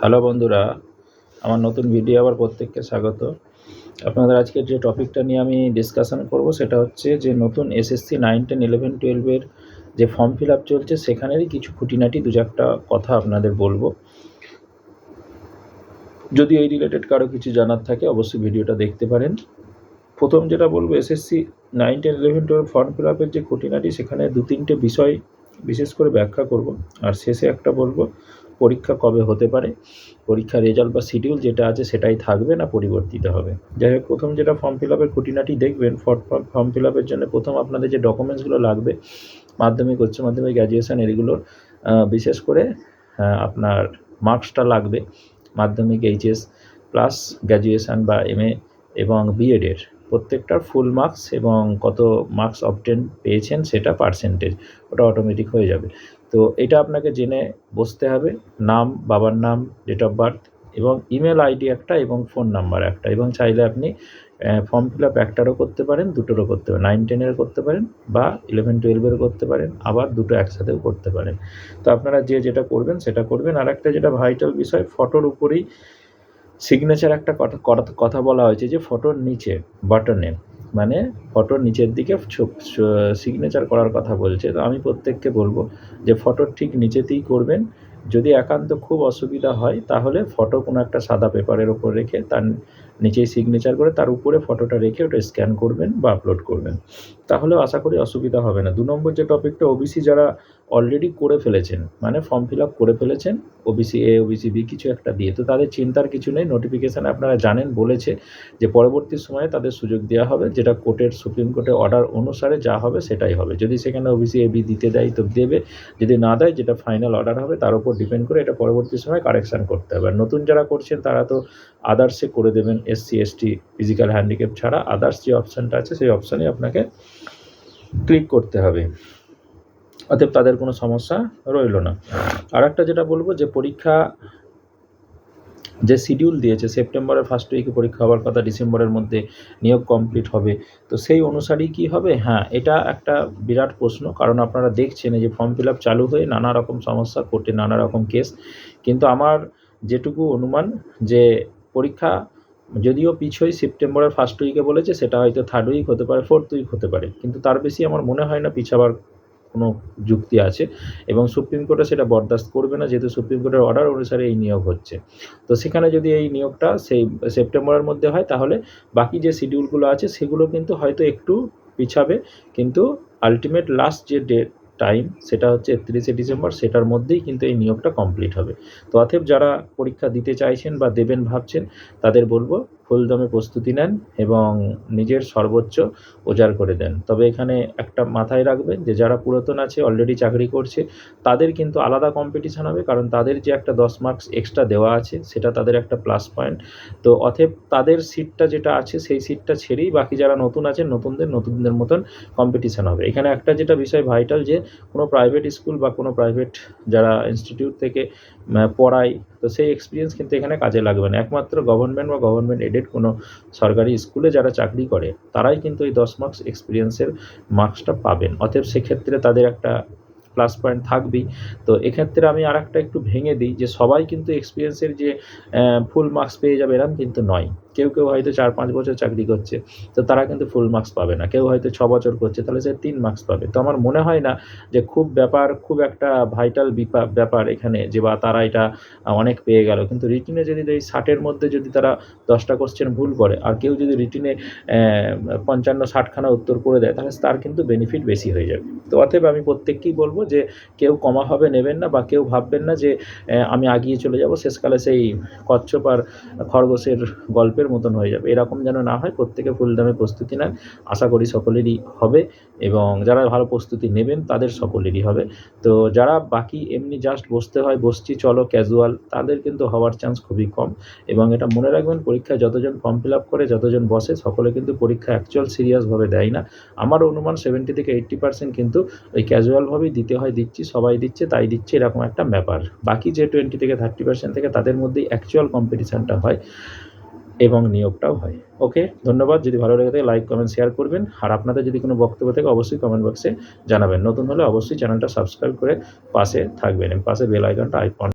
Hello বন্ধুরা, আমার নতুন ভিডিও আবার প্রত্যেককে স্বাগত। আপনাদের আজকে যে টপিকটা নিয়ে আমি ডিসকাশন করব সেটা হচ্ছে যে নতুন এসএসসি নাইন টেন ইলেভেন টুয়েলভের যে ফর্ম ফিল আপ চলছে সেখানেরই কিছু খুঁটিনাটি দু চারটা কথা আপনাদের বলব। যদি এই রিলেটেড কারও কিছু জানার থাকে অবশ্যই ভিডিওটা দেখতে পারেন। প্রথম যেটা বলব SSC nine ten eleven twelve form fill আপের যে খুঁটিনাটি সেখানে দু তিনটে বিষয় বিশেষ করে ব্যাখ্যা করব। আর শেষে একটা বলব পরীক্ষা কবে হতে পারে? পরীক্ষার রেজাল্ট বা শিডিউল যেটা আছে সেটাই থাকবে না পরিবর্তিত হবে? যাই হোক, প্রথম যেটা ফর্ম ফিল আপের খুঁটিনাটি দেখবেন ফর্ম ফিল আপের জন্য প্রথম আপনাদের যে ডকুমেন্টসগুলো লাগবে, মাধ্যমিক, উচ্চ মাধ্যমিক গ্র্যাজুয়েশান এগুলোর বিশেষ করে আপনার মার্কসটা লাগবে, মাধ্যমিক এইচএস প্লাস গ্র্যাজুয়েশান বা এমএ এবং বিএডের প্রত্যেকটার ফুল মার্কস এবং কত মার্কস অবটেন পেয়েছেন সেটা পার্সেন্টেজ ওটা অটোমেটিক হয়ে যাবে। তো এটা আপনাকে জেনে বসতে হবে, নাম, বাবার নাম ডেট অফ বার্থ এবং ইমেল আইডি একটা এবং ফোন নাম্বার একটা এবং চাইলে আপনি ফর্ম ফিল আপ একটারও করতে পারেন, দুটোরও করতে পারেন নাইন টেনের করতে পারেন বা ইলেভেন টুয়েলভের করতে পারেন, আবার দুটো একসাথেও করতে পারেন। তো আপনারা যে যেটা করবেন সেটা করবেন। আর একটা যেটা ভাইটাল বিষয় ফটোর উপরেই সিগনেচার একটা কথা, কথা- বলা হয়েছে যে ফটোর নিচে বাটনে মানে ফটোর নিচের দিকে সিগনেচার করার কথা বলছে। তো আমি প্রত্যেককে বলব যে ফটোর ঠিক নিচেতেই করবেন। যদি একান্ত খুব অসুবিধা হয়, তাহলে ফটো কোনো একটা সাদা পেপারের ওপর রেখে তার নিচেই সিগনেচার করে তার উপরে ফটোটা রেখে ওটা স্ক্যান করবেন বা আপলোড করবেন। তাহলেও আশা করি অসুবিধা হবে না। দু নম্বর যে টপিকটা ওবিসি যারা অলরেডি করে ফেলেছেন মানে ফর্ম ফিল আপ করে ফেলেছেন ওবিসি এ ওবিসি বি কিছু একটা দিয়ে। তো তাদের চিন্তার কিছু নেই নোটিফিকেশান আপনারা জানেন, বলেছে যে পরবর্তী সময়ে তাদের সুযোগ দেওয়া হবে, যেটা কোর্টের, সুপ্রিম কোর্টের অর্ডার অনুসারে যা হবে সেটাই হবে। যদি সেখানে ওবিসি এ বি দিতে দেয়, তো দেবে। যদি না দেয়, যেটা ফাইনাল অর্ডার হবে, তার উপর ডিপেন্ড করে এটা পরবর্তী সময় কারেকশান করতে হবে। আর নতুন যারা করছেন, তারা তো আদার্সে করে দেবেন এসসি এসটি ফিজিক্যাল হ্যান্ডিক্যাপ ছাড়া। আদার্স যে অপশানটা আছে, সেই অপশানে আপনাকে ক্লিক করতে হবে। অতএব তাদের কোনো সমস্যা রইল না। আর একটা যেটা বলব যে পরীক্ষা যে শিডিউল দিয়েছে, সেপ্টেম্বরের ফার্স্ট উইকে পরীক্ষা হওয়ার কথা, ডিসেম্বরের মধ্যে নিয়োগ কমপ্লিট হবে। তো সেই অনুসারেই কি হবে? হ্যাঁ এটা একটা বিরাট প্রশ্ন, কারণ আপনারা দেখছেন যে ফর্ম ফিল চালু হয়ে নানা রকম সমস্যা, কোর্টে নানা রকম কেস কিন্তু আমার যেটুকু অনুমান যে পরীক্ষা, যদিও পিছোই সেপ্টেম্বরের ফার্স্ট উইকে বলেছে, সেটা হয়তো থার্ড উইক হতে পারে ফোর্থ উইক হতে পারে। কিন্তু তার বেশি আমার মনে হয় না পিছাবার কোনো যুক্তি আছে। এবং সুপ্রিম কোর্টে সেটা বরদাস্ত করবে না, যেহেতু সুপ্রিম কোর্টের অর্ডার অনুসারে এই নিয়োগ হচ্ছে। তো সেখানে যদি এই নিয়োগটা সেই সেপ্টেম্বরের মধ্যে হয়, তাহলে বাকি যে শিডিউলগুলো আছে, সেগুলো কিন্তু হয়তো একটু পিছাবে। কিন্তু আলটিমেট লাস্ট যে ডেট টাইম সেটা হচ্ছে একত্রিশে ডিসেম্বর, সেটার মধ্যেই কিন্তু এই নিয়োগটা কমপ্লিট হবে। তো অতএব যারা পরীক্ষা দিতে চাইছেন বা দেবেন ভাবছেন, তাদের বলব ফুলদমে প্রস্তুতি নেন এবং নিজের সর্বোচ্চ ওজার করে দেন। তবে এখানে একটা মাথায় রাখবেন যে, যারা পুরাতন আছে অলরেডি চাকরি করছে, তাদের কিন্তু আলাদা কম্পিটিশান হবে, কারণ তাদের যে একটা দশ মার্কস এক্সট্রা দেওয়া আছে, সেটা তাদের একটা প্লাস পয়েন্ট তো অতএব তাদের সিটটা যেটা আছে, সেই সিটটা ছেড়েই বাকি যারা নতুন আছেন, নতুনদের নতুনদের মতন কম্পিটিশান হবে। এখানে একটা যেটা বিষয় ভাইটাল যে, কোনো প্রাইভেট স্কুল বা কোনো প্রাইভেট যারা ইনস্টিটিউট থেকে পড়ায় তো সেই এক্সপিরিয়েন্স কিন্তু এখানে কাজে লাগবে না। একমাত্র গভর্নমেন্ট বা গভর্নমেন্ট এডেড কোনো সরকারি স্কুলে যারা চাকরি করে, তারাই কিন্তু এই দশ মার্কস এক্সপিরিয়েন্সের মার্কসটা পাবেন। অতএব সেক্ষেত্রে তাদের একটা প্লাস পয়েন্ট থাকবেই। তো এক্ষেত্রে আমি আর একটা একটু ভেঙে দিই যে সবাই কিন্তু এক্সপিরিয়েন্সের যে ফুল মার্কস পেয়ে যাবে এরম কিন্তু নয়। কেউ কেউ হয়তো চার পাঁচ বছর চাকরি করছে, তো তারা কিন্তু ফুল মার্কস পাবে না। কেউ হয়তো ছ বছর করছে, তাহলে সে তিন মার্কস পাবে। তো আমার মনে হয় না যে খুব ব্যাপার, খুব একটা ভাইটাল ব্যাপার এখানে যে বা তারা এটা অনেক পেয়ে গেল। কিন্তু রিটিনে যদি এই ষাটের মধ্যে যদি তারা দশটা কোশ্চেন ভুল করে, আর কেউ যদি রিটিনে পঞ্চান্ন, ষাটখানা উত্তর করে দেয়, তাহলে তার কিন্তু বেনিফিট বেশি হয়ে যাবে। তো অতএব আমি প্রত্যেককেই বলব যে কেউ কমা হবে নেবেন না, বা কেউ ভাববেন না যে আমি আগিয়ে চলে যাব। শেষকালে সেই কচ্ছপ আর খরগোশের গল্পের মতন হয়ে যাবে। এরকম যেন না হয়, প্রত্যেকে ফুল দামে প্রস্তুতি নেন। আশা করি সকলেরই হবে এবং যারা ভালো প্রস্তুতি নেবেন, তাদের সকলেরই হবে। তো যারা বাকি এমনি জাস্ট বসতে হয়, বসছি, চলো ক্যাজুয়াল তাদের কিন্তু হওয়ার চান্স খুবই কম। এবং এটা মনে রাখবেন, পরীক্ষায় যতজন ফর্ম ফিল আপ করে, যতজন বসে, সকলে কিন্তু পরীক্ষা অ্যাকচুয়াল সিরিয়াসভাবে দেয় না। আমার অনুমান সেভেন্টি থেকে এইট্টি পার্সেন্ট কিন্তু ওই ক্যাজুয়ালভাবেই দিতে হয়, দিচ্ছি, সবাই দিচ্ছে, তাই দিচ্ছে, এরকম একটা ব্যাপার। বাকি যে টোয়েন্টি থেকে থার্টি পার্সেন্ট থেকে, তাদের মধ্যেই অ্যাকচুয়াল কম্পিটিশানটা হয়। এবং নিয়োগটাও হয়। ওকে ধন্যবাদ। যদি ভালো লেগে থাকে লাইক কমেন্ট শেয়ার করবেন। আর আপনাদের যদি কোনো বক্তব্য থাকে, অবশ্যই কমেন্ট বক্সে জানাবেন। নতুন হলে অবশ্যই চ্যানেলটা সাবস্ক্রাইব করে পাশে থাকবেন পাশে বেল আইকনটা আইকন